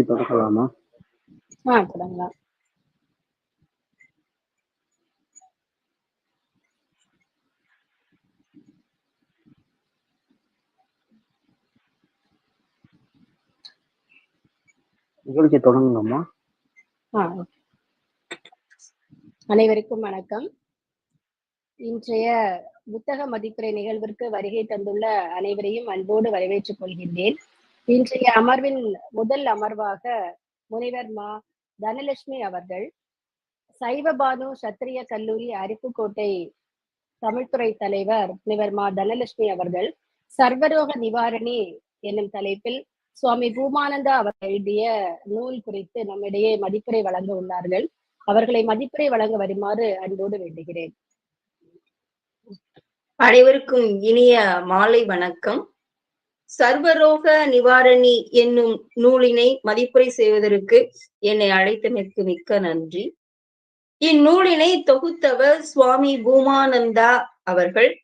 நிகழ்ச்சி தொடங்கலாமா ஆ தொடங்கலாம். நிகழ்ச்சி தொடங்கலாமா அனைவருக்கும் வணக்கம். இன்றைய புத்தக மதிப்புரை நிகழ்விற்கு வருகை தந்துள்ள அனைவரையும் அன்போடு வரவேற்றுக் கொள்கின்றேன். இன்றைய அமர்வின் முதல் அமர்வாக முனைவர் மா தனலட்சுமி அவர்கள் சைவபானு சத்திரிய கல்லூரி அரிப்புக்கோட்டை தமிழ்துறை தலைவர் முனைவர் மா தனலட்சுமி அவர்கள் சர்வரோக நிவாரணி என்னும் தலைப்பில் சுவாமி பூமானந்தா அவர் எழுதிய நூல் குறித்து நம்மிடையே மதிப்புரை வழங்க உள்ளார்கள். அவர்களை மதிப்புரை வழங்க வருமாறு அன்போடு வேண்டுகிறேன். அனைவருக்கும் இனிய மாலை வணக்கம். சர்வரோக நிவாரணி என்னும் நூலினை மதிப்புரை செய்வதற்கு என்னை அழைத்தமைக்கு மிக்க நன்றி. இந்நூலினை தொகுத்தவர் சுவாமி பூமானந்தா அவர்கள்.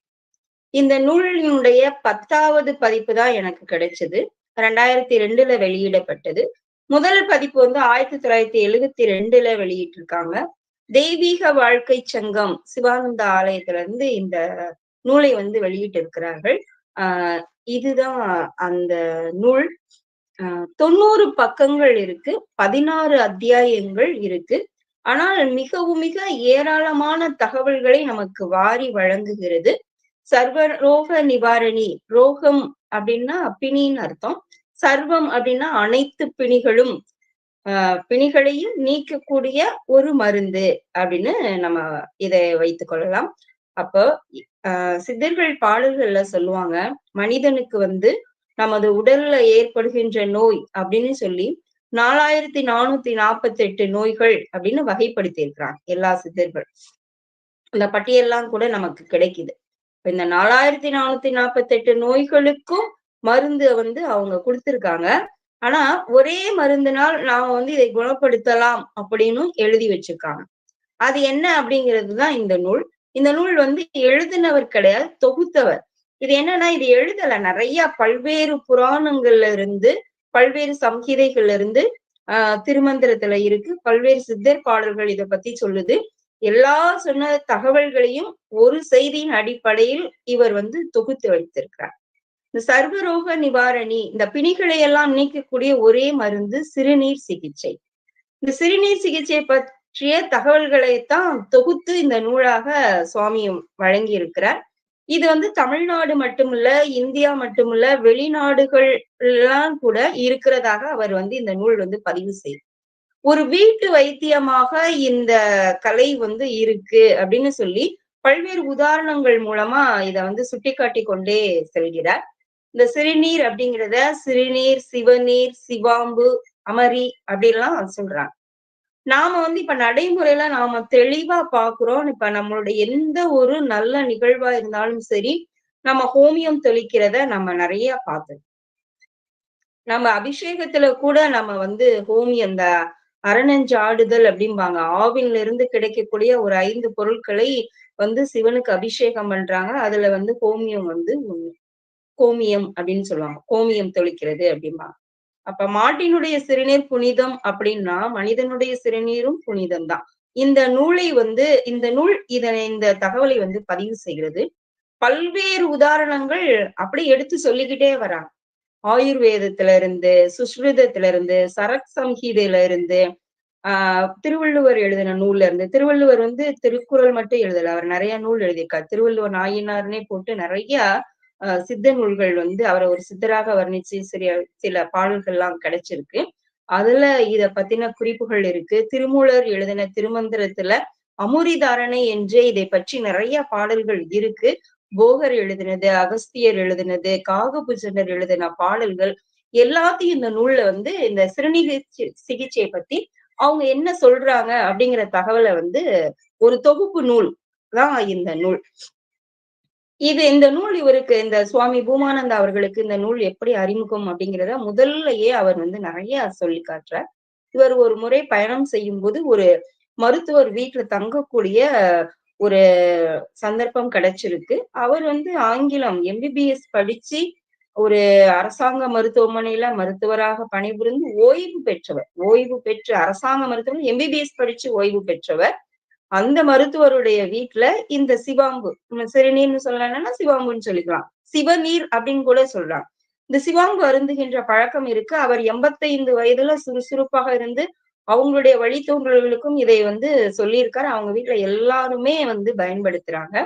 இந்த நூலினுடைய பத்தாவது பதிப்பு தான் எனக்கு கிடைச்சது. ரெண்டாயிரத்தி ரெண்டுல வெளியிடப்பட்டது. முதல் பதிப்பு வந்து ஆயிரத்தி தொள்ளாயிரத்தி எழுபத்தி ரெண்டுல வெளியிட்டிருக்காங்க. தெய்வீக வாழ்க்கை சங்கம் சிவானந்த ஆலயத்துல இருந்து இந்த நூலை வந்து வெளியிட்டிருக்கிறார்கள். ஆஹ் இதுதான் அந்த நூல். தொண்ணூறு பக்கங்கள் இருக்கு பதினாறு அத்தியாயங்கள் இருக்கு. ஆனால் மிகவும் மிக ஏராளமான தகவல்களை நமக்கு வாரி வழங்குகிறது. சர்வ ரோக நிவாரணி ரோகம் அப்படின்னா பிணின்னு அர்த்தம். சர்வம் அப்படின்னா அனைத்து பிணிகளும் ஆஹ் பிணிகளையும் நீக்கக்கூடிய ஒரு மருந்து அப்படின்னு நம்ம இதை வைத்துக் கொள்ளலாம். அப்போ சித்தர்கள் பாடல்கள்ல சொல்லுவாங்க மனிதனுக்கு வந்து நமது உடல்ல ஏற்படுகின்ற நோய் அப்படின்னு சொல்லி நாலாயிரத்தி நானூத்தி நாற்பத்தி எட்டு நோய்கள் அப்படின்னு வகைப்படுத்தி இருக்கிறாங்க எல்லா சித்தர்கள். அந்த பட்டியெல்லாம் கூட நமக்கு கிடைக்குது. இந்த நாலாயிரத்தி நானூத்தி நாற்பத்தி எட்டு நோய்களுக்கும் மருந்து வந்து அவங்க கொடுத்திருக்காங்க. ஆனா ஒரே மருந்தினால் நாம வந்து இதை குணப்படுத்தலாம் அப்படின்னு எழுதி வச்சிருக்காங்க. அது என்ன அப்படிங்கிறது தான் இந்த நூல். இந்த நூல் வந்து எழுதினவர் கிடையாது தொகுத்தவர். இது என்னன்னா இது எழுதல. நிறைய பல்வேறு புராணங்கள்ல இருந்து பல்வேறு சம்ஹிதைகள்ல இருந்து ஆஹ் திருமந்திரத்துல இருக்கு. பல்வேறு சித்தர் பாடல்கள் இதை பத்தி சொல்லுது. எல்லா சொன்ன தகவல்களையும் ஒரு செய்தியின் அடிப்படையில் இவர் வந்து தொகுத்து வைத்திருக்கிறார். இந்த சர்வரோக நிவாரணி இந்த பிணிகளை எல்லாம் நீக்கக்கூடிய ஒரே மருந்து சிறுநீர் சிகிச்சை. இந்த சிறுநீர் சிகிச்சையை பத் பற்றிய தகவல்களைத்தான் தொகுத்து இந்த நூலாக சுவாமி வழங்கி இருக்கிறார் இது வந்து தமிழ்நாடு மட்டுமில்ல இந்தியா மட்டுமில்ல வெளிநாடுகள் எல்லாம் கூட இருக்கிறதாக அவர் வந்து இந்த நூல் வந்து பதிவு செய்யும் ஒரு வீட்டு வைத்தியமாக இந்த கலை வந்து இருக்கு அப்படின்னு சொல்லி பல்வேறு உதாரணங்கள் மூலமா இத வந்து சுட்டிக்காட்டி கொண்டே செல்கிறார். இந்த சிறுநீர் அப்படிங்கிறத சிறுநீர் சிவநீர் சிவாம்பு அமரி அப்படின்லாம் சொல்றாங்க. நாம வந்து இப்ப நடைமுறையில நாம தெளிவா பாக்குறோம். இப்ப நம்மளுடைய எந்த ஒரு நல்ல நிகழ்வா இருந்தாலும் சரி நம்ம ஹோமியம் தெளிக்கிறத நம்ம நிறைய பார்த்தோம் நம்ம அபிஷேகத்துல கூட நம்ம வந்து ஹோமியம் அந்த அரணஞ்சாடுதல் அப்படிம்பாங்க. ஆவின்ல இருந்து கிடைக்கக்கூடிய ஒரு ஐந்து பொருட்களை வந்து சிவனுக்கு அபிஷேகம் பண்றாங்க. அதுல வந்து ஹோமியம் வந்து கோமியம் அப்படின்னு சொல்லுவாங்க. கோமியம் தொழிக்கிறது அப்படிம்பாங்க. அப்ப மாட்டினுடைய சிறுநீர் புனிதம் அப்படின்னா மனிதனுடைய சிறுநீரும் புனிதம் தான் இந்த நூலை வந்து இந்த நூல் இதனை இந்த தகவலை வந்து பதிவு செய்கிறது. பல்வேறு உதாரணங்கள் அப்படி எடுத்து சொல்லிக்கிட்டே வராங்க. ஆயுர்வேதத்துல இருந்து சுஸ்ருதத்துல இருந்து சரக் சம்ஹீதையில இருந்து ஆஹ் திருவள்ளுவர் எழுதின நூல்ல இருந்து திருவள்ளுவர் வந்து திருக்குறள் மட்டும் எழுதல. அவர் நிறைய நூல் எழுதியிருக்கார். திருவள்ளுவர் நாயினார்னே போட்டு நிறைய சித்த நூல்கள் வந்து அவரை ஒரு சித்தராக வர்ணிச்சு சிறிய சில பாடல்கள்லாம் கிடைச்சிருக்கு. அதுல இத பத்தின குறிப்புகள் இருக்கு. திருமூலர் எழுதின திருமந்திரத்துல அமுரிதாரணை என்றே இதை பற்றி நிறைய பாடல்கள் இருக்கு. போகர் எழுதினது அகஸ்தியர் எழுதினது காகபுஜனர் எழுதின பாடல்கள் எல்லாத்தையும் இந்த நூல்ல வந்து இந்த சிறுநீக சிகிச்சையை பத்தி அவங்க என்ன சொல்றாங்க அப்படிங்கிற தகவலை வந்து ஒரு தொகுப்பு நூல் தான் இந்த நூல். இது இந்த நூல் இவருக்கு இந்த சுவாமி பூமானந்தா அவர்களுக்கு இந்த நூல் எப்படி அறிமுகம் அப்படிங்கிறத முதல்லயே அவர் வந்து நிறைய சொல்லி காட்டுறார். இவர் ஒரு முறை பயணம் செய்யும் போது ஒரு மருத்துவர் வீட்டுல தங்கக்கூடிய ஒரு சந்தர்ப்பம் கிடைச்சிருக்கு. அவர் வந்து ஆங்கிலம் எம்பிபிஎஸ் படிச்சு ஒரு அரசாங்க மருத்துவமனையில மருத்துவராக பணிபுரிந்து ஓய்வு பெற்றவர். ஓய்வு பெற்று அரசாங்க மருத்துவமனை எம்பிபிஎஸ் படிச்சு ஓய்வு பெற்றவர். அந்த மருத்துவருடைய வீட்டுல இந்த சிவாம்பு சிறுநீர்னு சொல்லலைன்னா சிவாம்புன்னு சொல்லிக்கலாம். சிவநீர் அப்படின்னு கூட சொல்றாங்க இந்த சிவாம்பு அருந்துகின்ற பழக்கம் இருக்கு. அவர் எண்பத்தைந்து வயதுல சுறுசுறுப்பாக இருந்து அவங்களுடைய வழித்தோன்றல்களுக்கும் இதை வந்து சொல்லியிருக்காரு. அவங்க வீட்டுல எல்லாருமே வந்து பயன்படுத்துறாங்க.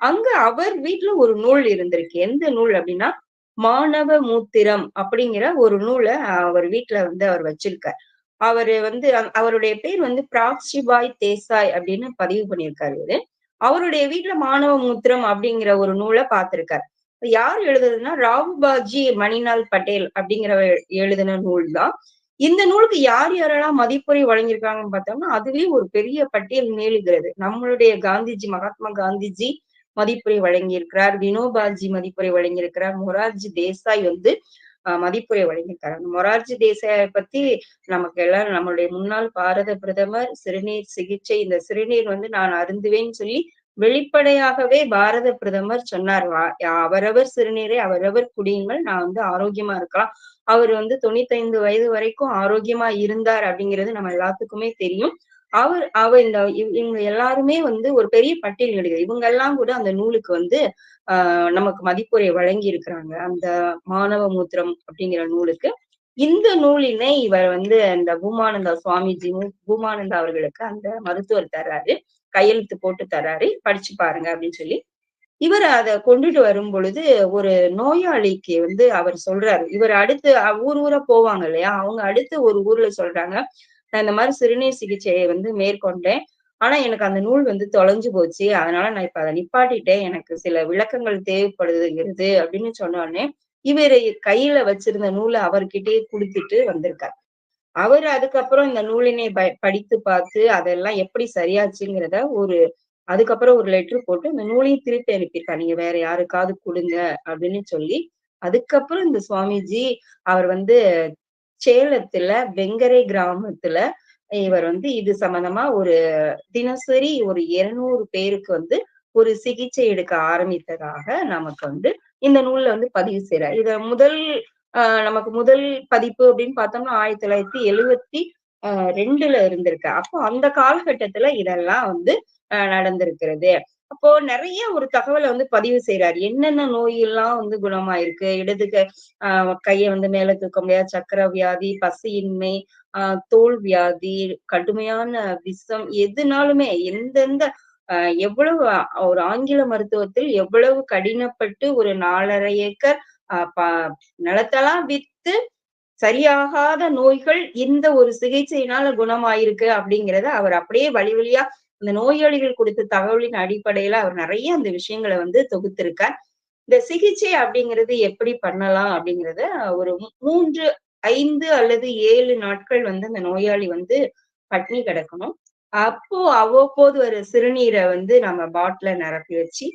அங்க அவர் வீட்டுல ஒரு நூல் இருந்திருக்கு. எந்த நூல் அப்படின்னா மாணவ மூத்திரம் அப்படிங்கிற ஒரு நூலை அவர் வீட்டுல வந்து அவர் வச்சிருக்கார். அவரு வந்து அவருடைய பேர் வந்து பிராக்ஷிபாய் தேசாய் அப்படின்னு பதிவு பண்ணியிருக்காரு இவரு. அவருடைய வீட்டுல மாணவ மூத்திரம் அப்படிங்கிற ஒரு நூலை பார்த்திருக்காரு. யார் எழுதுறதுன்னா ராவுபாஜி மணிலால் பட்டேல் அப்படிங்கிறவர் எழுதின நூல் தான் இந்த நூலுக்கு யார் யாரெல்லாம் மதிப்புரை வழங்கியிருக்காங்கன்னு பார்த்தோம்னா அதுவே ஒரு பெரிய பட்டியல் மேலுகிறது நம்மளுடைய காந்திஜி மகாத்மா காந்திஜி மதிப்புரை வழங்கியிருக்கிறார். வினோபாஜி மதிப்புரை வழங்கியிருக்கிறார். மொரார்ஜி தேசாய் வந்து மதிப்புரை வழங்கியிருக்காரு அந்த மொரார்ஜி தேசாயை பத்தி நமக்கு எல்லாம் நம்மளுடைய முன்னாள் பாரத பிரதமர் சிறுநீர் சிகிச்சை இந்த சிறுநீர் வந்து நான் அருந்துவேன்னு சொல்லி வெளிப்படையாகவே பாரத பிரதமர் சொன்னார். வா- அவரவர் சிறுநீரை அவரவர் குடியுங்கள் நான் வந்து ஆரோக்கியமா இருக்கலாம். அவர் வந்து தொண்ணூத்தைந்து வயது வரைக்கும் ஆரோக்கியமா இருந்தார் அப்படிங்கிறது நம்ம எல்லாத்துக்குமே தெரியும். அவர் அவர் இந்த இவங்க எல்லாருமே வந்து ஒரு பெரிய பட்டியல் நடிகர். இவங்க எல்லாம் கூட அந்த நூலுக்கு வந்து ஆஹ் நமக்கு மதிப்புரை வழங்கி இருக்கிறாங்க அந்த மாணவ மூத்திரம் அப்படிங்கிற நூலுக்கு. இந்த நூலினை இவர் வந்து அந்த பூமானந்தா சுவாமிஜி பூமானந்தா அவர்களுக்கு அந்த மருத்துவர் தர்றாரு. கையெழுத்து போட்டு தர்றாரு. படிச்சு பாருங்க அப்படின்னு சொல்லி. இவர் அதை கொண்டுட்டு வரும் பொழுது ஒரு நோயாளிக்கு வந்து அவர் சொல்றாரு. இவர் அடுத்து ஊர் ஊரா போவாங்க இல்லையா? அவங்க அடுத்து ஒரு ஊர்ல சொல்றாங்க. நான் இந்த மாதிரி சிறுநீர் சிகிச்சையை வந்து மேற்கொண்டேன். ஆனா எனக்கு அந்த நூல் வந்து தொலைஞ்சு போச்சு. அதனால நான் இப்ப அதை நிப்பாட்டிட்டேன். எனக்கு சில விளக்கங்கள் தேவைப்படுதுங்கிறது அப்படின்னு சொன்னோடனே இவர் கையில வச்சிருந்த நூலை அவர்கிட்டயே கொடுத்துட்டு வந்திருக்கார். அவர் அதுக்கப்புறம் இந்த நூலினை ப- படித்து பார்த்து அதெல்லாம் எப்படி சரியாச்சுங்கிறத ஒரு அதுக்கப்புறம் ஒரு லெட்டர் போட்டு இந்த நூலையும் திருப்பி அனுப்பியிருக்கா நீங்க வேற யாருக்காவது கொடுங்க அப்படின்னு சொல்லி அதுக்கப்புறம் இந்த சுவாமிஜி அவர் வந்து சேலத்துல வெங்கரை கிராமத்துல இவர் வந்து இது சம்பந்தமா ஒரு தினசரி ஒரு இருநூறு பேருக்கு வந்து ஒரு சிகிச்சை எடுக்க ஆரம்பித்ததாக நமக்கு வந்து இந்த நூல்ல வந்து பதிவு செய்யறார் இத முதல் ஆஹ் நமக்கு முதல் பதிப்பு அப்படின்னு பார்த்தோம்னா ஆயிரத்தி தொள்ளாயிரத்தி எழுவத்தி ஆஹ் ரெண்டுல இருந்திருக்கு. அப்போ அந்த காலகட்டத்துல இதெல்லாம் வந்து ஆஹ் நடந்திருக்கிறது. அப்போ நிறைய ஒரு தகவலை வந்து பதிவு செய்யறாரு என்னென்ன நோய் எல்லாம் வந்து குணமாயிருக்கு? இடது ஆஹ் கையை வந்து மேல தூக்க முடியாது சக்கர வியாதி பசியின்மை ஆஹ் தோல் வியாதி கடுமையான விஷம் எதுனாலுமே எந்தெந்த ஆஹ் எவ்வளவு ஒரு ஆங்கில மருத்துவத்தில் எவ்வளவு கடினப்பட்டு ஒரு நாலரை ஏக்கர் ஆஹ் நிலத்தெல்லாம் வித்து சரியாகாத நோய்கள் இந்த ஒரு சிகிச்சையினால குணமாயிருக்கு அப்படிங்கறத அவர் அப்படியே வழி வழியா இந்த நோயாளிகள் கொடுத்த தகவலின் அடிப்படையில அவர் நிறைய அந்த விஷயங்களை வந்து தொகுத்திருக்கார். இந்த சிகிச்சை அப்படிங்கிறது எப்படி பண்ணலாம் அப்படிங்கிறத ஒரு மூன்று ஐந்து அல்லது ஏழு நாட்கள் வந்து அந்த நோயாளி வந்து பட்னி கிடக்கணும். அப்போ அவ்வப்போது ஒரு சிறுநீரை வந்து நம்ம பாட்டில நிரப்பி வச்சு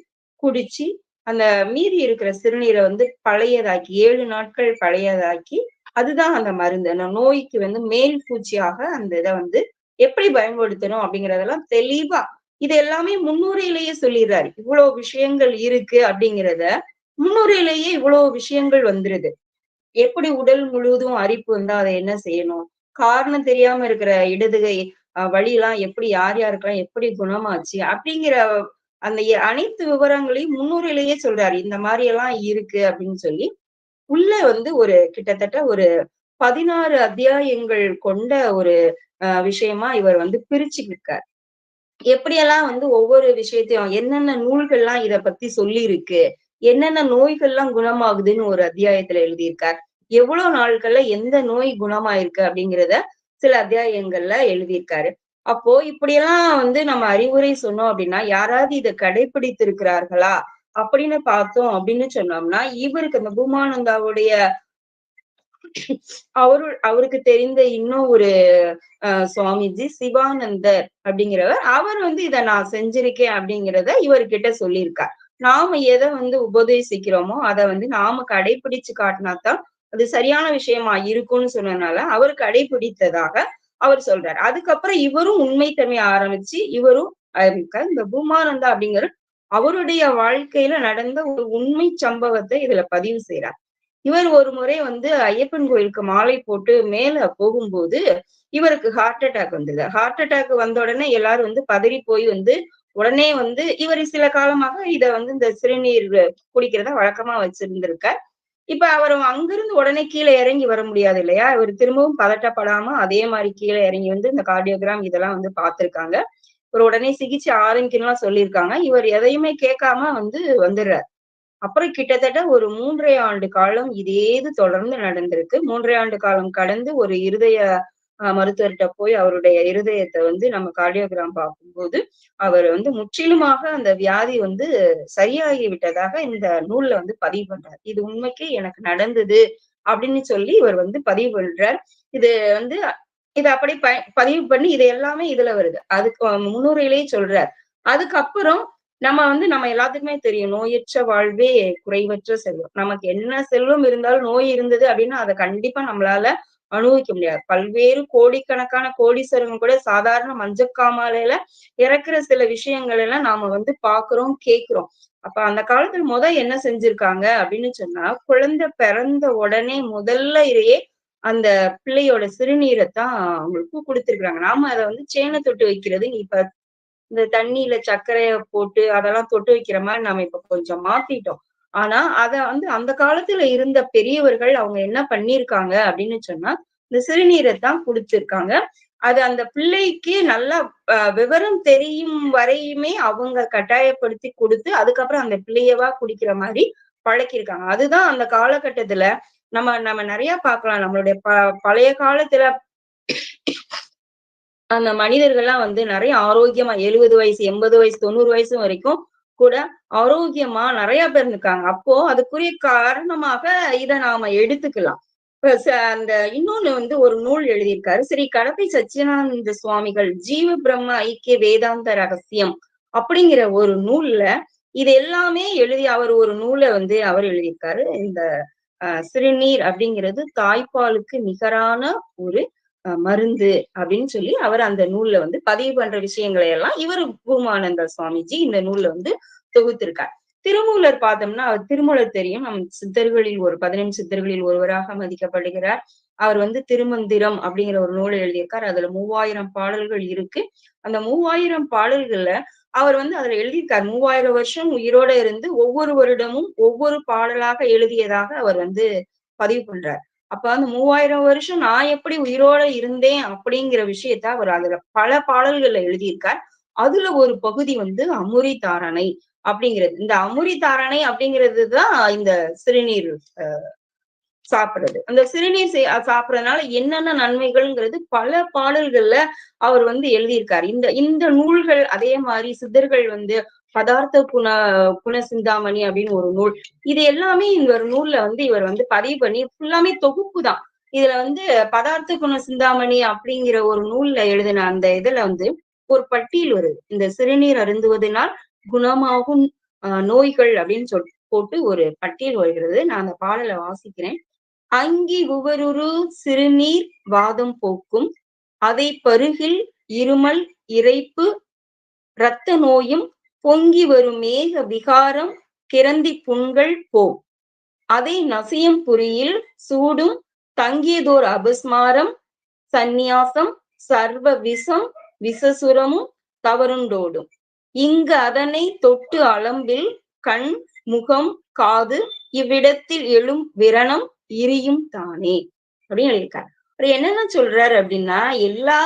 குடிச்சு அந்த மீதி இருக்கிற சிறுநீரை வந்து பழையதாக்கி ஏழு நாட்கள் பழையதாக்கி அதுதான் அந்த மருந்து. அந்த நோய்க்கு வந்து மேல் பூச்சியாக அந்த இதை வந்து எப்படி பயன்படுத்தணும் அப்படிங்கறதெல்லாம் தெளிவா இது எல்லாமே முன்னுரையிலேயே சொல்லிடுறாரு. இவ்வளவு விஷயங்கள் இருக்கு அப்படிங்கிறத முன்னுரையிலேயே இவ்வளவு விஷயங்கள் வந்துருது. எப்படி உடல் முழுவதும் அரிப்பு வந்தா அதை என்ன செய்யணும்? காரணம் தெரியாம இருக்கிற இடதுகை அஹ், எப்படி யார் யாருக்கெல்லாம் எப்படி குணமாச்சு அப்படிங்கிற அந்த அனைத்து விவரங்களையும் முன்னுரையிலேயே சொல்றாரு. இந்த மாதிரி எல்லாம் இருக்கு அப்படின்னு சொல்லி உள்ள வந்து ஒரு கிட்டத்தட்ட ஒரு பதினாறு அத்தியாயங்கள் கொண்ட ஒரு விஷயமா இவர் வந்து பிரிச்சுக்கிருக்கார். எப்படியெல்லாம் வந்து ஒவ்வொரு விஷயத்தையும் என்னென்ன நூல்கள்லாம் இத பத்தி சொல்லி இருக்கு என்னென்ன நோய்கள்லாம் குணமாகுதுன்னு ஒரு அத்தியாயத்துல எழுதியிருக்கார் எவ்வளவு நாட்கள்ல எந்த நோய் குணமாயிருக்கு அப்படிங்கிறத சில அத்தியாயங்கள்ல எழுதியிருக்காரு. அப்போ இப்படியெல்லாம் வந்து நம்ம அறிவுரை சொன்னோம் அப்படின்னா யாராவது இதை கடைபிடித்து இருக்கிறார்களா அப்படின்னு பார்த்தோம் அப்படின்னு சொன்னோம்னா இவருக்கு அந்த பூமானந்தாவுடைய அவரு அவருக்கு தெரிந்த இன்னும் ஒரு அஹ், சுவாமிஜி சிவானந்தர் அப்படிங்கிறவர் அவர் வந்து இத நான் செஞ்சிருக்கேன் அப்படிங்கிறத இவர்கிட்ட சொல்லியிருக்கார். நாம எதை வந்து உபதேசிக்கிறோமோ அதை வந்து நாம கடைபிடிச்சு காட்டினாதான் அது சரியான விஷயமா இருக்கும்னு சொன்னதுனால அவர் கடைபிடித்ததாக அவர் சொல்றாரு. அதுக்கப்புறம் இவரும் உண்மைத்தன்மை ஆரம்பிச்சு இவரும் ஆரம்பிக்க இந்த பூமானந்தா அப்படிங்கிற அவருடைய வாழ்க்கையில நடந்த ஒரு உண்மை சம்பவத்தை இதுல பதிவு செய்யறார் இவர் ஒரு முறை வந்து ஐயப்பன் கோயிலுக்கு மாலை போட்டு மேல போகும்போது இவருக்கு ஹார்ட் அட்டாக் வந்தது. ஹார்ட் அட்டாக் வந்த உடனே எல்லாரும் வந்து பதறி போய் வந்து உடனே வந்து இவர் சில காலமாக இத வந்து இந்த சிறுநீர் குடிக்கிறத வழக்கமா வச்சிருந்திருக்க இப்ப அவர் அங்கிருந்து உடனே கீழே இறங்கி வர முடியாது இல்லையா? இவர் திரும்பவும் பதட்டப்படாம அதே மாதிரி கீழே இறங்கி வந்து இந்த கார்டியோகிராம் இதெல்லாம் வந்து பார்த்திருக்காங்க. இவர் உடனே சிகிச்சை ஆரம்பிக்கணும்லாம் சொல்லியிருக்காங்க. இவர் எதையுமே கேட்காம வந்து வந்துடுறார். அப்புறம் கிட்டத்தட்ட ஒரு மூன்றரை ஆண்டு காலம் இதேது தொடர்ந்து நடந்திருக்கு. மூன்றரை ஆண்டு காலம் கடந்து ஒரு இருதய மருத்துவர்கிட்ட போய் அவருடைய இருதயத்தை வந்து நம்ம கார்டியோகிராம் பார்க்கும்போது அவர் வந்து முற்றிலுமாக அந்த வியாதி வந்து சரியாகி விட்டதாக இந்த நூல்ல வந்து பதிவு பண்றார். இது உண்மைக்கு எனக்கு நடந்தது அப்படின்னு சொல்லி இவர் வந்து பதிவு பண்றார். இது வந்து இது அப்படி ப பதிவு பண்ணி இது எல்லாமே இதுல வருது. அதுக்கு முன்னுரையிலேயே சொல்றார். அதுக்கப்புறம் நம்ம வந்து நம்ம எல்லாத்துக்குமே தெரியும். நோயற்ற வாழ்வே குறைவற்ற செல்வம். நமக்கு என்ன செல்வம் இருந்தாலும் நோய் இருந்தது அப்படின்னா அதை கண்டிப்பா நம்மளால அனுபவிக்க முடியாது. பல்வேறு கோடிக்கணக்கான கோடீஸ்வரங்க கூட சாதாரண மஞ்சக்காமாலையில இறக்குற சில விஷயங்கள் எல்லாம் நாம வந்து பாக்குறோம் கேக்குறோம். அப்ப அந்த காலத்துல முத என்ன செஞ்சிருக்காங்க அப்படின்னு சொன்னா குழந்தை பிறந்த உடனே முதல்ல இதையே அந்த பிள்ளையோட சிறுநீரை தான் அவங்களுக்கு கொடுத்திருக்காங்க நாம அதை வந்து சேனை தொட்டு வைக்கிறது இப்ப இந்த தண்ணியில சர்க்கரைய போட்டு அதெல்லாம் தொட்டு வைக்கிற மாதிரி நாம இப்ப கொஞ்சம் மாத்திட்டோம். ஆனா அத வந்து அந்த காலத்துல இருந்த பெரியவர்கள் அவங்க என்ன பண்ணிருக்காங்க அப்படின்னு சொன்னா இந்த சிறுநீரை தான் கொடுத்திருக்காங்க அது அந்த பிள்ளைக்கு நல்லா அஹ், விவரம் தெரியும் வரையுமே அவங்க கட்டாயப்படுத்தி கொடுத்து அதுக்கப்புறம் அந்த பிள்ளையவா குடிக்கிற மாதிரி பழக்கியிருக்காங்க. அதுதான் அந்த காலகட்டத்துல நம்ம நம்ம நிறைய பார்க்கலாம். நம்மளுடைய ப பழைய காலத்துல அந்த மனிதர்கள்லாம் வந்து நிறைய ஆரோக்கியமா எழுபது வயசு எண்பது வயசு தொண்ணூறு வயசு வரைக்கும் கூட ஆரோக்கியமா நிறைய பேர் இருக்காங்க. அப்போ அதுக்குரிய காரணமாக இதை நாம எடுத்துக்கலாம். அந்த இன்னொன்னு வந்து ஒரு நூல் எழுதியிருக்காரு. ஸ்ரீ கடப்பை சச்சிதானந்த சுவாமிகள் ஜீவ பிரம்ம ஐக்கிய வேதாந்த ரகசியம் அப்படிங்கிற ஒரு நூல்ல இது எல்லாமே எழுதி அவர் ஒரு நூலை வந்து அவர் எழுதியிருக்காரு. இந்த சிறுநீர் அப்படிங்கிறது தாய்ப்பாலுக்கு நிகரான ஒரு மருந்து அப்படின்னு சொல்லி அவர் அந்த நூல்ல வந்து பதிவு பண்ற விஷயங்களை எல்லாம் இவர் பூமானந்த சுவாமிஜி இந்த நூல்ல வந்து தொகுத்திருக்கார். திருமூலர் பார்த்தோம்னா அவர் திருமூலர் தெரியும். நம் சித்தர்களில் ஒரு பதினெண்டு சித்தர்களில் ஒருவராக மதிக்கப்படுகிறார். அவர் வந்து திருமந்திரம் அப்படிங்கிற ஒரு நூலை எழுதியிருக்கார். அதுல மூவாயிரம் பாடல்கள் இருக்கு. அந்த மூவாயிரம் பாடல்கள்ல அவர் வந்து அதுல எழுதியிருக்கார். மூவாயிரம் வருஷம் உயிரோட இருந்து ஒவ்வொரு வருடமும் ஒவ்வொரு பாடலாக எழுதியதாக அவர் வந்து பதிவு பண்றார். அப்ப அந்த மூவாயிரம் வருஷம் நான் எப்படி உயிரோட இருந்தேன் அப்படிங்கிற விஷயத்த அவர் அதுல பல பாடல்கள்ல எழுதியிருக்கார். அதுல ஒரு பகுதி வந்து அமுரி தாரணை அப்படிங்கிறது. இந்த அமுரி தாரணை அப்படிங்கிறது தான் இந்த சிறுநீர் சாப்பிடுறது. அந்த சிறுநீர் சே- சாப்பிடுறதுனால என்னென்ன நன்மைகள்ங்கிறது பல பாடல்கள்ல அவர் வந்து எழுதியிருக்காரு. இந்த இந்த நூல்கள் அதே மாதிரி சித்தர்கள் வந்து பதார்த்த குண குண சிந்தாமணி அப்படின்னு ஒரு நூல். இது எல்லாமே இந்த ஒரு நூல்ல வந்து இவர் வந்து பதிவு பண்ணி ஃபுல்லாமே தொகுப்பு தான். இதுல வந்து பதார்த்த குண சிந்தாமணி அப்படிங்கிற ஒரு நூல்ல எழுதின அந்த இதுல வந்து ஒரு பட்டியல் வருது. இந்த சிறுநீர் அருந்துவதனால் குணமாகும் ஆஹ், நோய்கள் அப்படின்னு சொல் போட்டு ஒரு பட்டியல் வருகிறது. நான் அந்த பாடலை வாசிக்கிறேன். அங்கி உவருரு சிறுநீர் வாதம் போக்கும் அதை பருகில் இருமல் இரைப்பு இரத்த நோயும் பொங்கி வரும் மேக விகாரம் கிரந்தி புண்கள் போ. அதை நசியம் புரியில் சூடும் தங்கியதோர் அபஸ்மாரம் சந்நியாசம் சர்வ விசம் விசசுரமும் தவறுண்டோடும். இங்கு அதனை தொட்டு அளம்பில் கண் முகம் காது இவ்விடத்தில் எழும் விரணம் இரியும் தானே. அப்படின்னு எழுதியிருக்காரு. அவர் என்னென்ன சொல்றாரு அப்படின்னா எல்லா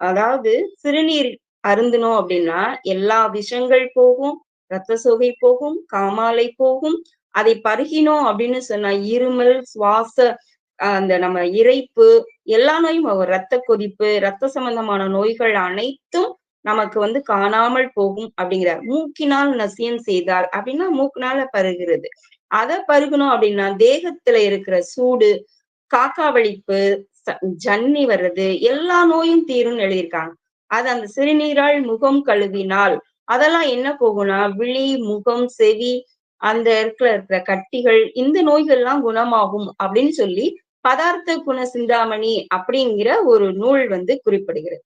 அதாவது சிறுநீர் அருந்தினோம் அப்படின்னா எல்லா விஷங்கள் போகும் ரத்த சோகை போகும் காமாலை போகும். அதை பருகினோம் அப்படின்னு சொன்னா இருமல் சுவாச அந்த நம்ம இறைப்பு எல்லா நோயும் ரத்த கொதிப்பு ரத்த சம்பந்தமான நோய்கள் அனைத்தும் நமக்கு வந்து காணாமல் போகும் அப்படிங்கிறார். மூக்கினால் நசியம் செய்தார் அப்படின்னா மூக்கினால பருகிறது. அதை பருகணும் அப்படின்னா தேகத்துல இருக்கிற சூடு காக்கா வலிப்பு ச- ஜன்னி வர்றது எல்லா நோயும் தீரும்னு எழுதியிருக்காங்க. அது அந்த சிறுநீரால் முகம் கழுவினால் அதெல்லாம் என்ன போகும்னா விழி முகம் செவி அந்த இருக்கிற இருக்கிற கட்டிகள் இந்த நோய்கள்லாம் குணமாகும் அப்படின்னு சொல்லி பதார்த்த குண சிந்தாமணி அப்படிங்கிற ஒரு நூல் வந்து குறிப்பிடுகிறது.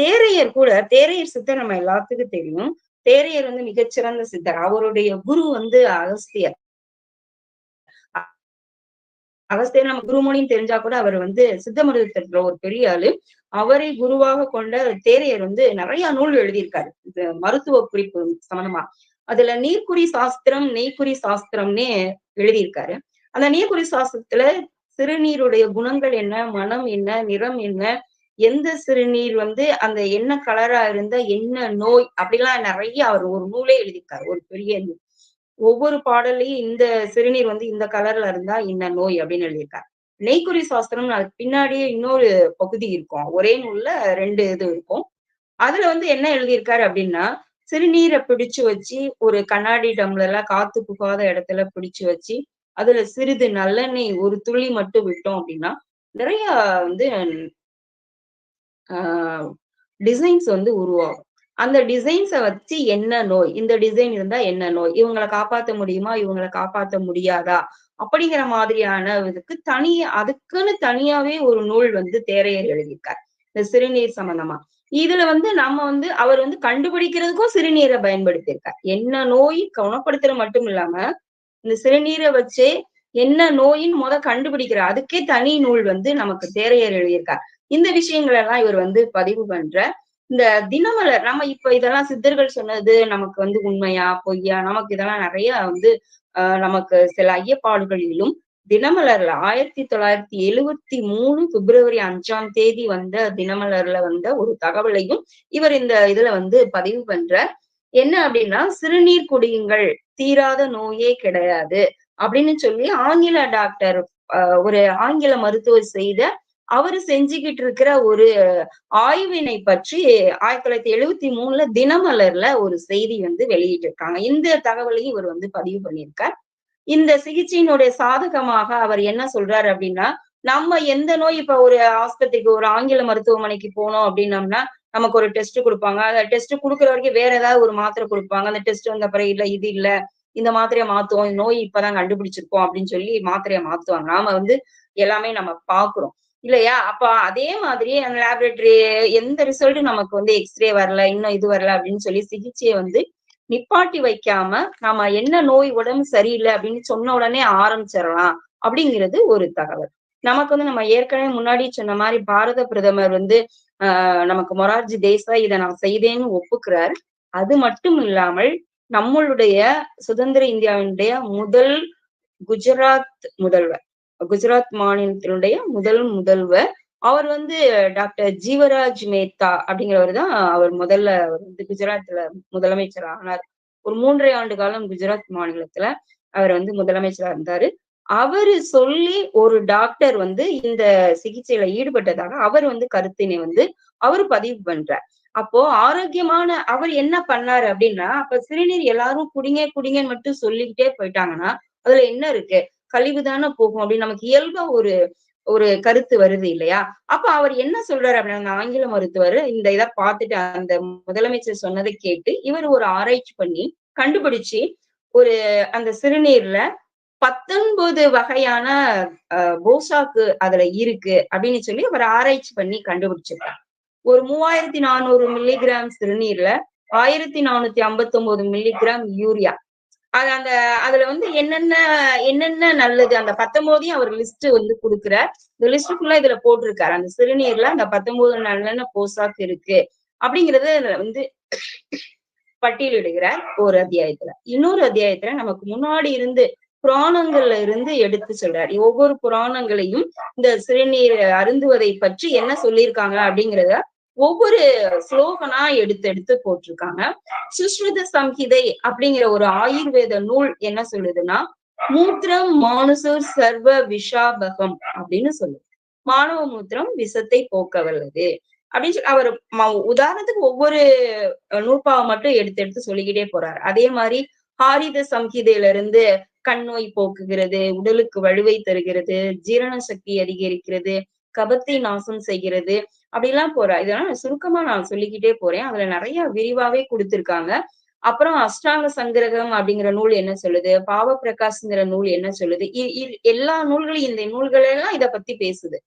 தேரையர் கூட தேரையர் சித்தர் நம்ம எல்லாத்துக்கும் தெரியும். தேரையர் வந்து மிகச்சிறந்த சித்தர். அவருடைய குரு வந்து அகஸ்தியர். அகஸ்தியர் நம்ம குருமொழின்னு தெரிஞ்சா கூட அவர் வந்து சித்த மருத்துவத்துல ஒரு பெரிய ஆளு. அவரை குருவாக கொண்ட தேரையர் வந்து நிறைய நூல் எழுதியிருக்காரு. இந்த மருத்துவ குறிப்பு சம்பந்தமா. அதுல நீர்க்குறி சாஸ்திரம் நெய்க்குறி சாஸ்திரம்னே எழுதியிருக்காரு. அந்த நீர்க்குறி சாஸ்திரத்துல சிறுநீருடைய குணங்கள் என்ன மனம் என்ன நிறம் என்ன எந்த சிறுநீர் வந்து அந்த என்ன கலரா இருந்தா என்ன நோய் அப்படிலாம் நிறைய அவர் ஒரு நூலே எழுதியிருக்காரு. ஒரு பெரிய நூல். ஒவ்வொரு பாடல்லையும் இந்த சிறுநீர் வந்து இந்த கலர்ல இருந்தா இந்த நோய் அப்படின்னு எழுதியிருக்காரு. நெய்க்குறி சாஸ்திரம் அதுக்கு பின்னாடியே இன்னொரு பகுதி இருக்கும். ஒரே நூல்ல ரெண்டு இது இருக்கும். அதுல வந்து என்ன எழுதியிருக்காரு அப்படின்னா சிறுநீரை பிடிச்சு வச்சு ஒரு கண்ணாடி டம்ளர்ல காத்து புகாத இடத்துல பிடிச்சு வச்சு அதுல சிறிது நல்லெண்ணெய் ஒரு துளி மட்டும் விட்டோம் அப்படின்னா நிறைய வந்து ஆஹ் டிசைன்ஸ் வந்து உருவாகும். அந்த டிசைன்ஸை வச்சு என்ன நோய்? இந்த டிசைன் இருந்தா என்ன நோய்? இவங்களை காப்பாத்த முடியுமா? இவங்களை காப்பாத்த முடியாதா? அப்படிங்கிற மாதிரியான இதுக்கு தனி அதுக்குன்னு தனியாவே ஒரு நூல் வந்து தேரையர் எழுதியிருக்கார். இந்த சிறுநீர் சம்பந்தமா. இதுல வந்து நம்ம வந்து அவர் வந்து கண்டுபிடிக்கிறதுக்கும் சிறுநீரை பயன்படுத்தியிருக்கார். என்ன நோய்? குணப்படுத்துறது மட்டும் இல்லாம இந்த சிறுநீரை வச்சே என்ன நோயின்னு முத கண்டுபிடிக்கிற அதுக்கே தனி நூல் வந்து நமக்கு தேரையர் எழுதியிருக்கார். இந்த விஷயங்கள் எல்லாம் இவர் வந்து பதிவு பண்ற இந்த தினமலர் நம்ம இப்ப இதெல்லாம் சித்தர்கள் சொன்னது நமக்கு வந்து உண்மையா பொய்யா? நமக்கு இதெல்லாம் நிறைய வந்து ஆஹ் நமக்கு சில ஐயப்பாடுகளிலும் தினமலர்ல ஆயிரத்தி தொள்ளாயிரத்தி எழுவத்தி மூணு பிப்ரவரி அஞ்சாம் தேதி வந்த தினமலர்ல வந்த ஒரு தகவலையும் இவர் இந்த இதுல வந்து பதிவு பண்ற என்ன அப்படின்னா சிறுநீர் குடியுங்கள் தீராத நோயே கிடையாது அப்படின்னு சொல்லி ஆங்கில டாக்டர் ஒரு ஆங்கில மருத்துவர் செய்த அவரு செஞ்சுக்கிட்டு இருக்கிற ஒரு ஆய்வினை பற்றி ஆயிரத்தி தொள்ளாயிரத்தி எழுவத்தி மூணுல தினமலர்ல ஒரு செய்தி வந்து வெளியிட்டு இருக்காங்க இந்த தகவலையும் இவர் வந்து பதிவு பண்ணியிருக்கார். இந்த சிகிச்சையினுடைய சாதகமாக அவர் என்ன சொல்றாரு அப்படின்னா நம்ம எந்த நோய் இப்ப ஒரு ஆஸ்பத்திரிக்கு ஒரு ஆங்கில மருத்துவமனைக்கு போனோம் அப்படின்னம்னா நமக்கு ஒரு டெஸ்ட் கொடுப்பாங்க. அந்த டெஸ்ட் கொடுக்குற வரைக்கும் வேற ஏதாவது ஒரு மாத்திரை கொடுப்பாங்க. அந்த டெஸ்ட் வந்த பிறகு இல்ல இது இல்ல இந்த மாத்திரையை மாத்துவோம். நோய் இப்பதான் கண்டுபிடிச்சிருக்கோம் அப்படின்னு சொல்லி மாத்திரையை மாத்துவாங்க. நாம வந்து எல்லாமே நம்ம பாக்குறோம் இல்லையா? அப்ப அதே மாதிரி அந்த லேபரேட்டரி எந்த ரிசல்ட் நமக்கு வந்து எக்ஸ்ரே வரல இன்னும் இது வரல அப்படின்னு சொல்லி சிகிச்சையை வந்து நிப்பாட்டி வைக்காம நாம என்ன நோய் உடம்பு சரியில்லை அப்படின்னு சொன்ன உடனே ஆரம்பிச்சிடலாம் அப்படிங்கிறது ஒரு தகவல். நமக்கு வந்து நம்ம ஏற்கனவே முன்னாடி சொன்ன மாதிரி பாரத பிரதமர் வந்து ஆஹ் நமக்கு மொரார்ஜி தேசாய் இதை நான் செய்தேன்னு ஒப்புக்கிறார். அது மட்டும் இல்லாமல் நம்மளுடைய சுதந்திர இந்தியாவினுடைய முதல் குஜராத் முதல்வர். குஜராத் மாநிலத்தினுடைய முதல் முதல்வர். அவர் வந்து டாக்டர் ஜீவராஜ் மேத்தா அப்படிங்கிறவர் தான் அவர் முதல்ல வந்து குஜராத்ல முதலமைச்சர் ஆனார். ஒரு மூன்றரை ஆண்டு காலம் குஜராத் மாநிலத்துல அவர் வந்து முதலமைச்சரா இருந்தாரு. அவரு சொல்லி ஒரு டாக்டர் வந்து இந்த சிகிச்சையில ஈடுபட்டதாக அவர் வந்து கருத்தினை வந்து அவர் பதிவு பண்றார். அப்போ ஆரோக்கியமான அவர் என்ன பண்ணாரு அப்படின்னா அப்ப சிறுநீர் எல்லாரும் குடிங்க குடிங்கன்னு மட்டும் சொல்லிக்கிட்டே போயிட்டாங்கன்னா அதுல என்ன இருக்கு? கழிவுதானே போகும் அப்படின்னு நமக்கு இயல்பா ஒரு ஒரு கருத்து வருது இல்லையா? அப்ப அவர் என்ன சொல்றாரு அப்படின்னா ஆங்கில மருத்துவர். இந்த இதை பார்த்துட்டு அந்த முதலமைச்சர் சொன்னதை கேட்டு இவர் ஒரு ஆராய்ச்சி பண்ணி கண்டுபிடிச்சு ஒரு அந்த சிறுநீர்ல பத்தொன்பது வகையான போசாக்கு அதுல இருக்கு அப்படின்னு சொல்லி அவர் ஆராய்ச்சி பண்ணி கண்டுபிடிச்சிருக்கார். ஒரு மூவாயிரத்தி நானூறு மில்லிகிராம் சிறுநீர்ல ஆயிரத்தி நானூத்தி ஐம்பத்தி ஒன்பது மில்லிகிராம் யூரியா. அது அந்த அதுல வந்து என்னென்ன என்னென்ன நல்லது அந்த பத்தொன்பதையும் அவர் லிஸ்ட் வந்து கொடுக்குறார். இந்த லிஸ்ட் ஃபுல்லா இதுல போட்டிருக்காரு. அந்த சிறுநீர்ல அந்த பத்தொன்பது நல்லெண்ண போசாக்கு இருக்கு. அப்படிங்கறத வந்து பட்டியலிடுகிறார் ஒரு அத்தியாயத்துல. இன்னொரு அத்தியாயத்துல நமக்கு முன்னாடி இருந்து புராணங்கள்ல இருந்து எடுத்து சொல்றாரு. ஒவ்வொரு புராணங்களையும் இந்த சிறுநீர் அருந்துவதை பற்றி என்ன சொல்லியிருக்காங்க அப்படிங்கிறத ஒவ்வொரு ஸ்லோகனா எடுத்து எடுத்து போட்டிருக்காங்க. சுஸ்ருத சம்ஹிதை அப்படிங்கிற ஒரு ஆயுர்வேத நூல் என்ன சொல்லுதுன்னா மூத்திரம் மானுசூர் சர்வ விஷாபகம் அப்படின்னு சொல்லுது. மாணவ மூத்திரம் விஷத்தை போக்க வல்லது அப்படின்னு சொல்லி அவர் உதாரணத்துக்கு ஒவ்வொரு நூற்பாவை மட்டும் எடுத்து எடுத்து சொல்லிக்கிட்டே போறாரு. அதே மாதிரி ஹாரித சம்ஹிதையில இருந்து கண் நோய் போக்குகிறது உடலுக்கு வலுவை தருகிறது ஜீரண சக்தி அதிகரிக்கிறது கபத்தை நாசம் செய்கிறது. அப்படிலாம் போறா. இதெல்லாம் சுருக்கமா நான் சொல்லிக்கிட்டே போறேன். அதுல நிறைய விரிவாவே கொடுத்திருக்காங்க. அப்புறம் அஷ்டாங்க சங்கிரகம் அப்படிங்கிற நூல் என்ன சொல்லுது? பாவ பிரகாஷ்ங்கிற நூல் என்ன சொல்லுது? எல்லா நூல்களும் இந்த நூல்கள் எல்லாம் இதை பத்தி பேசுது.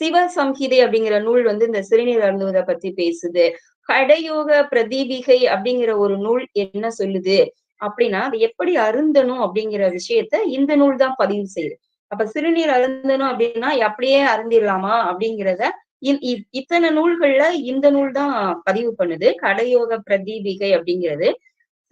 சிவ சம்ஹிதை அப்படிங்கிற நூல் வந்து இந்த சிறுநீர் அருந்துவதை பத்தி பேசுது. கடயோக பிரதீபிகை அப்படிங்கிற ஒரு நூல் என்ன சொல்லுது? அப்படின்னா அது எப்படி அருந்தணும் அப்படிங்கிற விஷயத்த இந்த நூல் தான் பதிவு செய்யுது. அப்ப சிறுநீர் அருந்தணும் அப்படின்னா அப்படியே அருந்திடலாமா அப்படிங்கிறத இ- இத்தனை நூல்கள்ல இந்த நூல் தான் பதிவு பண்ணுது. கடயோக பிரதீபிகை அப்படிங்கிறது.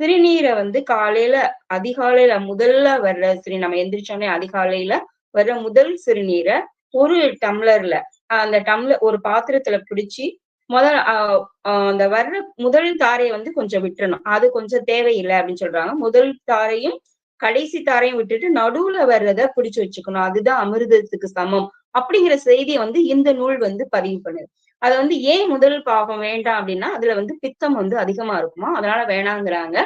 சிறுநீரை வந்து காலையில அதிகாலையில முதல்ல வர்ற சிறு நம்ம எந்திரிச்சோடனே அதிகாலையில வர்ற முதல் சிறுநீரை ஒரு டம்ளர்ல அந்த டம்ளர் ஒரு பாத்திரத்துல பிடிச்சி முதல் ஆஹ் அந்த வர்ற முதல் தாரையை வந்து கொஞ்சம் விட்டுறணும். அது கொஞ்சம் தேவையில்லை அப்படின்னு சொல்றாங்க. முதல் தாரையும் கடைசி தாரையும் விட்டுட்டு நடுவுல வர்றத பிடிச்சு வச்சுக்கணும். அதுதான் அமிர்தத்துக்கு சமம் அப்படிங்கிற செய்தியை வந்து இந்த நூல் வந்து பதிவு பண்ணுது. அதை வந்து ஏன் முதல் பாகம் வேண்டாம் அப்படின்னா அதுல வந்து பித்தம் வந்து அதிகமா இருக்குமா? அதனால வேணாங்கிறாங்க.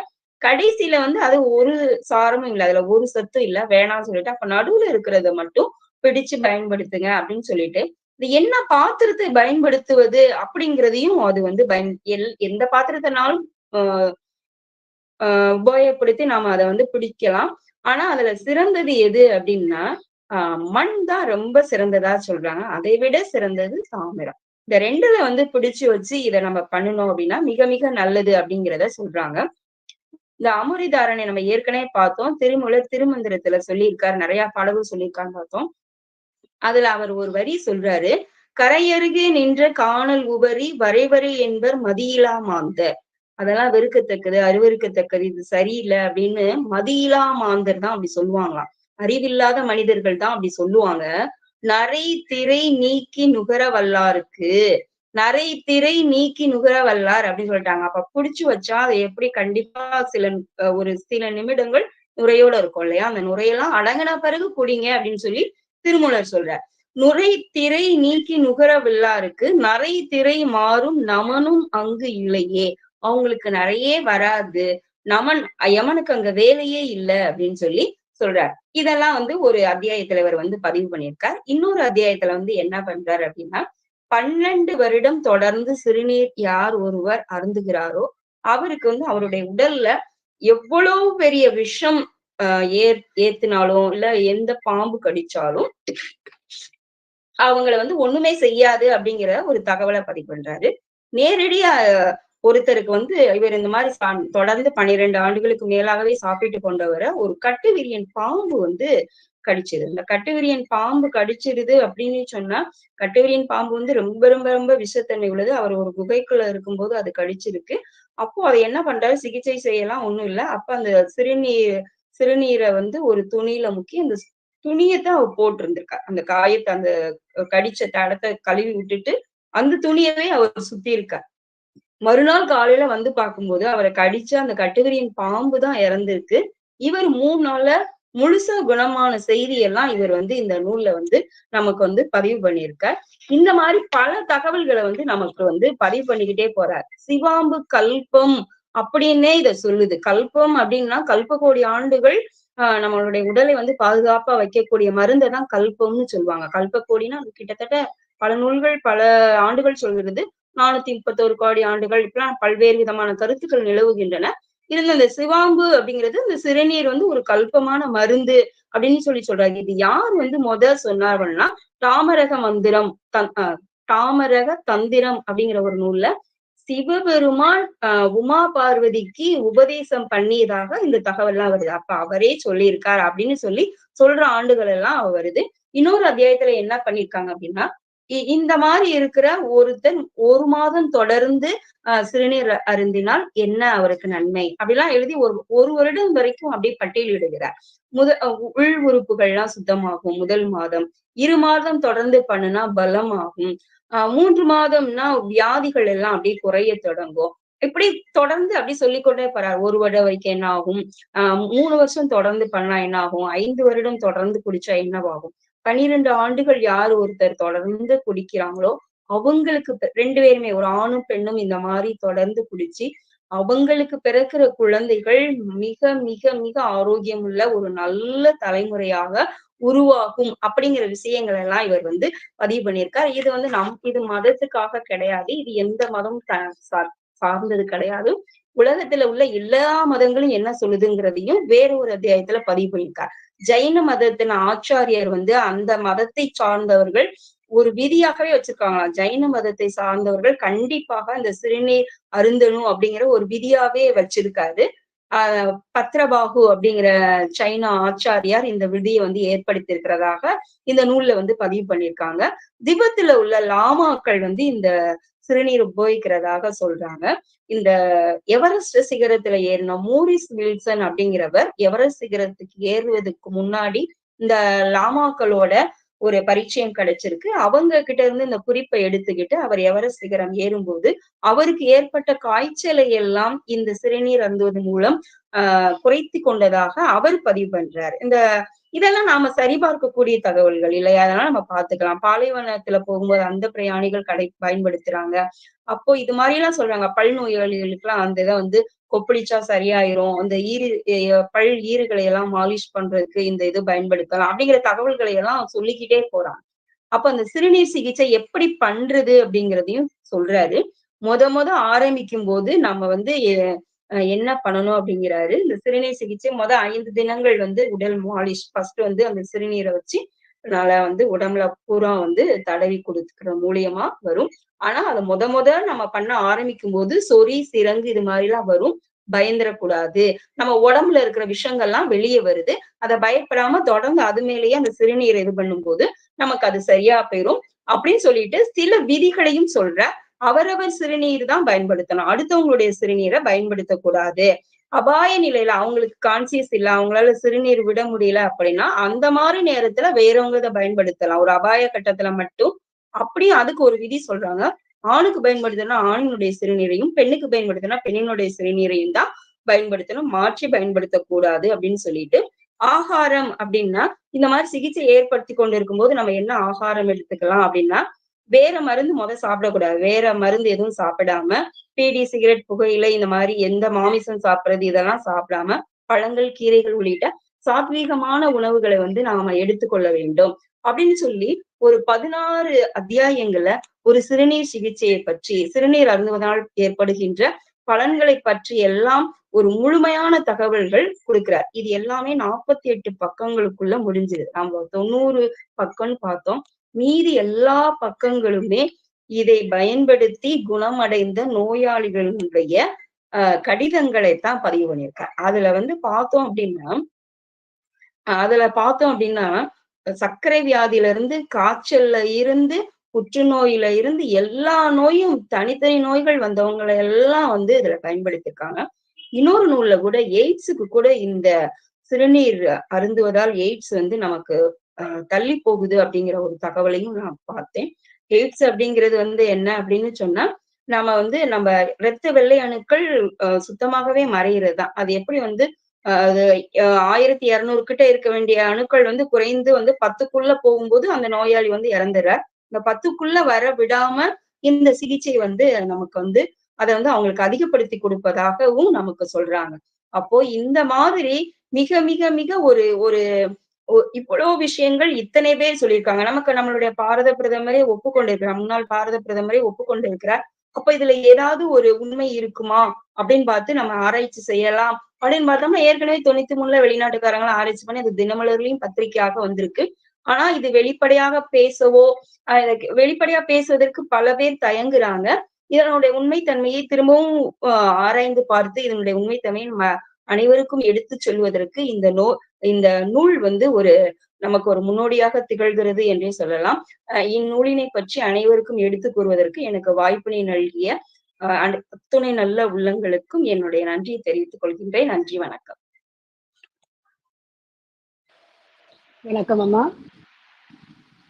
கடைசியில வந்து அது ஒரு சாரமும் இல்லை. அதுல ஒரு சத்தும் இல்ல. வேணாம்னு சொல்லிட்டு அப்ப நடுவுல இருக்கிறத மட்டும் பிடிச்சு பயன்படுத்துங்க அப்படின்னு சொல்லிட்டு இது என்ன பாத்திரத்தை பயன்படுத்துவது அப்படிங்கிறதையும் அது வந்து பயன் எல் எந்த பாத்திரத்தினாலும் ஆஹ் உபயோகப்படுத்தி நாம அதை வந்து பிடிக்கலாம். ஆனா அதுல சிறந்தது எது அப்படின்னா ஆஹ் மண் தான் ரொம்ப சிறந்ததா சொல்றாங்க. அதை விட சிறந்தது தாமிரம். இந்த ரெண்டுல வந்து பிடிச்சு வச்சு இதை நம்ம பண்ணணும் அப்படின்னா மிக மிக நல்லது அப்படிங்கிறத சொல்றாங்க. இந்த அமுரிதாரணை நம்ம ஏற்கனவே பார்த்தோம். திருமூலர் திருமந்திரத்துல சொல்லியிருக்காரு. நிறைய பாடல்கள் சொல்லியிருக்கான்னு பார்த்தோம். அதுல அவர் ஒரு வரி சொல்றாரு. கரையருகே நின்ற காணல் உபரி வரைவரை என்பர் மதியிலா மாந்த. அதெல்லாம் வெறுக்கத்தக்கது அருவருக்கத்தக்கது இது சரியில்லை அப்படின்னு மதியிலா மாந்தர் தான் அப்படி சொல்லுவாங்களாம். அறிவில்லாத மனிதர்கள் தான் அப்படி சொல்லுவாங்க. நரை திரை நீக்கி நுகர வல்லாருக்கு. நரை திரை நீக்கி நுகர வல்லார் அப்படின்னு சொல்லிட்டாங்க. அப்ப புடிச்சு வச்சா அதை எப்படி கண்டிப்பா சில ஒரு சில நிமிடங்கள் நுரையோட இருக்கும் இல்லையா? அந்த நுரையெல்லாம் அடங்கின பிறகு குடிங்க அப்படின்னு சொல்லி திருமூலர் சொல்றார். நுரை திரை நீக்கி நுகர வில்லாருக்கு நரை திரை மாறும் நமனும் அங்கு இல்லையே. அவங்களுக்கு நிறைய வராது. நமன் யமனுக்கு அங்க வேலையே இல்லை அப்படின்னு சொல்லி சொல்றார். இதெல்லாம் வந்து ஒரு அத்தியாயத்துல இவர் வந்து பதிவு பண்ணியிருக்கார். இன்னொரு அத்தியாயத்துல வந்து என்ன பண்றாரு அப்படின்னா பன்னெண்டு வருடம் தொடர்ந்து சிறுநீர் யார் ஒருவர் அருந்துகிறாரோ அவருக்கு வந்து அவருடைய உடல்ல எவ்வளவு பெரிய விஷம் ஆஹ் ஏத்தினாலும் இல்ல எந்த பாம்பு கடிச்சாலும் அவங்கள வந்து ஒண்ணுமே செய்யாது அப்படிங்கிற ஒரு தகவலை பதிவு பண்றாரு. நேரடியா ஒருத்தருக்கு வந்து இவர் இந்த மாதிரி சா- தொடர்ந்து பன்னிரெண்டு ஆண்டுகளுக்கு மேலாகவே சாப்பிட்டு கொண்டவரை ஒரு கட்டுவிரியன் பாம்பு வந்து கடிச்சது. இந்த கட்டுவிரியன் பாம்பு கடிச்சிருது அப்படின்னு சொன்னா கட்டுவிரியன் பாம்பு வந்து ரொம்ப ரொம்ப ரொம்ப விஷத்தன்மை உள்ளது. அவர் ஒரு குகைக்குள்ள இருக்கும்போது அது கடிச்சிருக்கு. அப்போ அதை என்ன பண்றாரு? சிகிச்சை செய்யலாம் ஒண்ணும் இல்ல. அப்ப அந்த சிறுநீர் சிறுநீரை வந்து ஒரு துணியில முக்கி அந்த துணியத்தான் அவர் போட்டிருந்திருக்கா. அந்த காயத்தை அந்த கடிச்ச தடத்தை கழுவி விட்டுட்டு அந்த துணியவே அவர் சுத்தி இருக்கார் மறுநாள் காலையில வந்து பார்க்கும்போது அவரை கடிச்ச அந்த கட்டுகிரியின் பாம்பு தான் இறந்திருக்கு. இவர் மூணு நாள்ல முழுசா குணமான செய்தி எல்லாம் இவர் வந்து இந்த நூல்ல வந்து நமக்கு வந்து பதிவு பண்ணியிருக்கார். இந்த மாதிரி பல தகவல்களை வந்து நமக்கு வந்து பதிவு பண்ணிக்கிட்டே போறார். சிவாம்பு கல்பம் அப்படின்னே இத சொல்லுது. கல்பம் அப்படின்னா கல்ப கோடி ஆண்டுகள் ஆஹ் நம்மளுடைய உடலை வந்து பாதுகாப்பா வைக்கக்கூடிய மருந்தை தான் கல்பம்னு சொல்லுவாங்க. கல்ப கோடினா கிட்டத்தட்ட பல நூல்கள் பல ஆண்டுகள் சொல்கிறது. நானூத்தி முப்பத்தோரு கோடி ஆண்டுகள் இப்பெல்லாம் பல்வேறு விதமான கருத்துக்கள் நிலவுகின்றன. இருந்த இந்த சிவாம்பு அப்படிங்கிறது இந்த சிறுநீர் வந்து ஒரு கல்பமான மருந்து அப்படின்னு சொல்லி சொல்றாங்க. இது யார் வந்து முத சொன்னார்கள்னா தாமரக மந்திரம் தன் ஆஹ் தாமரக தந்திரம் அப்படிங்கிற ஒரு நூல்ல சிவபெருமான் ஆஹ் உமா பார்வதிக்கு உபதேசம் பண்ணியதாக இந்த தகவல்லாம் வருது. அப்ப அவரே சொல்லியிருக்கார் அப்படின்னு சொல்லி சொல்ற ஆண்டுகள் எல்லாம் வருது. இன்னொரு அத்தியாயத்துல என்ன பண்ணிருக்காங்க அப்படின்னா இந்த மாதிரி இருக்கிற ஒருத்தன் ஒரு மாதம் தொடர்ந்து ஆஹ் சிறுநீர் அருந்தினால் என்ன அவருக்கு நன்மை? அப்படிலாம் எழுதி ஒரு ஒரு வருடம் வரைக்கும் அப்படியே பட்டியலிடுகிறார். முத உள் உள் உறுப்புகள்லாம் சுத்தமாகும். முதல் மாதம் இரு மாதம் தொடர்ந்து பண்ணுனா பலம் ஆகும் ஆஹ் மூன்று மாதம்னா வியாதிகள் எல்லாம் அப்படியே குறைய தொடங்கும். இப்படி தொடர்ந்து அப்படி சொல்லிக்கொண்டே போறார். ஒரு வருடம் வரைக்கும் என்ன ஆகும்? ஆஹ் மூணு வருஷம் தொடர்ந்து பண்ணா என்ன ஆகும்? ஐந்து வருடம் தொடர்ந்து குடிச்சா என்னவாகும்? பன்னிரெண்டு ஆண்டுகள் யார் ஒருத்தர் தொடர்ந்து குடிக்கிறாங்களோ அவங்களுக்கு ரெண்டு பேருமே ஒரு ஆணும் பெண்ணும் இந்த மாதிரி தொடர்ந்து குடிச்சு அவங்களுக்கு பிறக்கிற குழந்தைகள் மிக மிக மிக ஆரோக்கியம் உள்ள ஒரு நல்ல தலைமுறையாக உருவாகும் அப்படிங்கிற விஷயங்கள் எல்லாம் இவர் வந்து பதிவு பண்ணியிருக்கார். இது வந்து நம் இது மதத்துக்காக கிடையாது. இது எந்த மதம் சார்ந்தது கிடையாது. உலகத்துல உள்ள எல்லா மதங்களும் என்ன சொல்லுதுங்கிறதையும் வேற ஒரு அத்தியாயத்துல பதிவு பண்ணியிருக்கார். ஜெயின மதத்தின் ஆச்சாரியர் வந்து அந்த மதத்தை சார்ந்தவர்கள் ஒரு விதியாகவே வச்சிருக்காங்களாம் ஜைன மதத்தை சார்ந்தவர்கள் கண்டிப்பாக இந்த சிறுநீர் அருந்தணும் அப்படிங்கிற ஒரு விதியாவே வச்சிருக்காரு. ஆஹ் பத்ரபாகு அப்படிங்கிற சைனா ஆச்சாரியார் இந்த விதியை வந்து ஏற்படுத்தி இருக்கிறதாக இந்த நூல்ல வந்து பதிவு பண்ணியிருக்காங்க. திபெத்துல உள்ள லாமாக்கள் வந்து இந்த சிறுநீர் உபயோகிக்கிறதாக சொல்றாங்க. இந்த எவரெஸ்ட் சிகரத்துல ஏறின மூரிஸ் வில்சன் அப்படிங்கிறவர் எவரெஸ்ட் சிகரத்துக்கு ஏறுவதற்கு முன்னாடி இந்த லாமாக்களோட ஒரு பரிச்சயம் கிடைச்சிருக்கு. அவங்க கிட்ட இருந்து இந்த குறிப்பை எடுத்துக்கிட்டு அவர் எவரெஸ்ட் சிகரம் ஏறும்போது அவருக்கு ஏற்பட்ட காய்ச்சலை எல்லாம் இந்த சிறுநீர் அந்துவதன் மூலம் ஆஹ் குறைத்து கொண்டதாக அவர் பதிவு பண்றாரு. இந்த இதெல்லாம் நாம சரிபார்க்கக்கூடிய தகவல்கள் இல்லையா அதனால நம்ம பாத்துக்கலாம் பாலைவனத்துல போகும்போது அந்த பிரயாணிகள் கடை பயன்படுத்துறாங்க. அப்போ இது மாதிரி எல்லாம் சொல்றாங்க. பல் நோயாளிகளுக்கு எல்லாம் அந்த இதை வந்து கொப்பளிச்சா சரியாயிரும். அந்த ஈரு பல் ஈறுகளை எல்லாம் மாலிஷ் பண்றதுக்கு இந்த இது பயன்படுத்தலாம் அப்படிங்கிற தகவல்களை எல்லாம் சொல்லிக்கிட்டே போறாங்க. அப்ப அந்த சிறுநீர் சிகிச்சை எப்படி பண்றது அப்படிங்கிறதையும் சொல்றாரு. முத முத ஆரம்பிக்கும் போது நம்ம வந்து என்ன பண்ணணும் அப்படிங்கிறாரு. இந்த சிறுநீர் சிகிச்சை முத ஐந்து தினங்கள் வந்து உடல் மாலிஷ். ஃபர்ஸ்ட் வந்து அந்த சிறுநீரை வச்சு நல்லா வந்து உடம்புல பூரா வந்து தடவி கொடுத்துக்கிற மூலியமா வரும். ஆனா அதை முத முத நம்ம பண்ண ஆரம்பிக்கும் போது சொறி சிறங்கு இது மாதிரி எல்லாம் வரும். பயந்துடக்கூடாது நம்ம உடம்புல இருக்கிற விஷயங்கள்லாம் வெளியே வருது. அதை பயப்படாம தொடர்ந்து அது மேலேயே அந்த சிறுநீரை இது பண்ணும்போது நமக்கு அது சரியா போயிரும். அப்படின்னு சொல்லிட்டு சில விதிகளையும் சொல்ற அவரவர் சிறுநீர் தான் பயன்படுத்தணும். அடுத்தவங்களுடைய சிறுநீரை பயன்படுத்தக்கூடாது அபாய நிலையில அவங்களுக்கு கான்சியஸ் இல்ல அவங்களால சிறுநீர் விட முடியல அப்படின்னா அந்த மாதிரி நேரத்துல வேறவங்க இதை பயன்படுத்தலாம். ஒரு அபாய கட்டத்துல மட்டும் அப்படியும் அதுக்கு ஒரு விதி சொல்றாங்க. ஆணுக்கு பயன்படுத்தினா ஆணினுடைய சிறுநீரையும் பெண்ணுக்கு பயன்படுத்தினா பெண்ணினுடைய சிறுநீரையும் தான் பயன்படுத்தணும். மாற்றி பயன்படுத்தக்கூடாது அப்படின்னு சொல்லிட்டு ஆகாரம் அப்படின்னா இந்த மாதிரி சிகிச்சை ஏற்படுத்தி கொண்டு இருக்கும்போது நம்ம என்ன ஆகாரம் எடுத்துக்கலாம் அப்படின்னா வேற மருந்து முத சாப்பிடக்கூடாது. வேற மருந்து எதுவும் சாப்பிடாம பீடி சிகரெட் புகையிலை இந்த மாதிரி எந்த மாமிசம் சாப்பிடுறது இதெல்லாம் சாப்பிடாம பழங்கள் கீரைகள் உள்ளிட்ட சாத்வீகமான உணவுகளை வந்து நாம எடுத்துக்கொள்ள வேண்டும். அப்படின்னு சொல்லி ஒரு பதினாறு அத்தியாயங்களை ஒரு சிறுநீர் சிகிச்சையை பற்றி சிறுநீர் அருந்துவதால் ஏற்படுகின்ற பலன்களை பற்றி எல்லாம் ஒரு முழுமையான தகவல்கள் கொடுக்கிறார். இது எல்லாமே நாற்பத்தி எட்டு பக்கங்களுக்குள்ள முடிஞ்சுது. நம்ம தொண்ணூறு பக்கம்னு பார்த்தோம். மீதி எல்லா பக்கங்களுமே இதை பயன்படுத்தி குணமடைந்த நோயாளிகளுடைய அஹ் கடிதங்களை தான் பதிவு பண்ணியிருக்காரு. அதுல வந்து பார்த்தோம் அப்படின்னா அதுல பார்த்தோம் அப்படின்னா சர்க்கரை வியாதியில இருந்து காய்ச்சல்ல இருந்து புற்றுநோயில இருந்து எல்லா நோயும் தனித்தனி நோய்கள் வந்தவங்களை எல்லாம் வந்து இதுல பயன்படுத்திருக்காங்க இன்னொரு நூல்ல கூட எய்ட்ஸுக்கு கூட இந்த சிறுநீர் அருந்துவதால் எய்ட்ஸ் வந்து நமக்கு தள்ளி போகுது அப்படிங்கிற ஒரு தகவலையும் நான் பார்த்தேன். எய்ட்ஸ் அப்படிங்கிறது வந்து என்ன அப்படின்னு சொன்னா நம்ம வந்து நம்ம இரத்த வெள்ளை அணுக்கள் அஹ், சுத்தமாகவே மறைகிறது தான். அது எப்படி வந்து அது ஆயிரத்தி இருநூறு கிட்ட இருக்க வேண்டிய அணுக்கள் வந்து குறைந்து வந்து பத்துக்குள்ள போகும்போது அந்த நோயாளி வந்து இறந்துடுறார். இந்த பத்துக்குள்ள வர விடாம இந்த சிகிச்சை வந்து நமக்கு வந்து அதை வந்து அவங்களுக்கு அதிகப்படுத்தி கொடுப்பதாகவும் நமக்கு சொல்றாங்க. அப்போ இந்த மாதிரி மிக மிக மிக ஒரு ஒரு இவ்வளவு விஷயங்கள் இத்தனை பேர் சொல்லியிருக்காங்க. நமக்கு நம்மளுடைய பாரத பிரதமரே ஒப்புக்கொண்டிருக்கிறார். முன்னாள் பாரத பிரதமரே ஒப்புக்கொண்டிருக்கிறார். அப்ப இதுல ஏதாவது ஒரு உண்மை இருக்குமா அப்படின்னு பார்த்து நம்ம ஆராய்ச்சி செய்யலாம் அப்படின்னு பார்த்தோம்னா ஏற்கனவே தொண்ணூத்தி மூணுல வெளிநாட்டுக்காரங்களும் ஆராய்ச்சி பண்ணி அது தினமலர்லயும் பத்திரிக்கையாக வந்திருக்கு. ஆனா இது வெளிப்படையாக பேசவோ வெளிப்படையா பேசுவதற்கு பல பேர் தயங்குறாங்க. இதனுடைய உண்மைத்தன்மையை திரும்பவும் ஆராய்ந்து பார்த்து இதனுடைய உண்மைத்தன்மையை நம்ம அனைவருக்கும் எடுத்து சொல்வதற்கு இந்த நோ இந்த நூல் வந்து ஒரு நமக்கு ஒரு முன்னோடியாக திகழ்கிறது என்றே சொல்லலாம். அஹ் இந்நூலினை பற்றி அனைவருக்கும் எடுத்து கூறுவதற்கு எனக்கு வாய்ப்பினை நல்கிய அத்துணை நல்ல உள்ளங்களுக்கும் என்னுடைய நன்றியை தெரிவித்துக் கொள்கின்றேன். நன்றி வணக்கம். வணக்கம் அம்மா.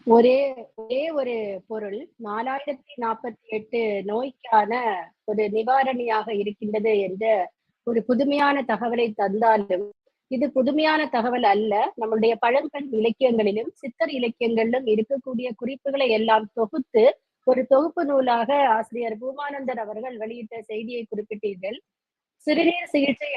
ஒரே ஒரே ஒரு பொருள் நாலாயிரத்தி நாற்பத்தி எட்டு நோய்க்கான ஒரு நிவாரணியாக இருக்கின்றது என்ற ஒரு புதுமையான தகவலை தந்தாலும் இது புதுமையான தகவல் அல்ல. நம்மளுடைய பழங்கண் இலக்கியங்களிலும் சித்தர் இலக்கியங்களிலும் இருக்கக்கூடிய குறிப்புகளை எல்லாம் தொகுத்து ஒரு தொகுப்பு நூலாக ஆசிரியர் பூமானந்தர் அவர்கள் வெளியிட்ட செய்தியை குறிப்பிட்டீர்கள். சிறுநீர் சிகிச்சை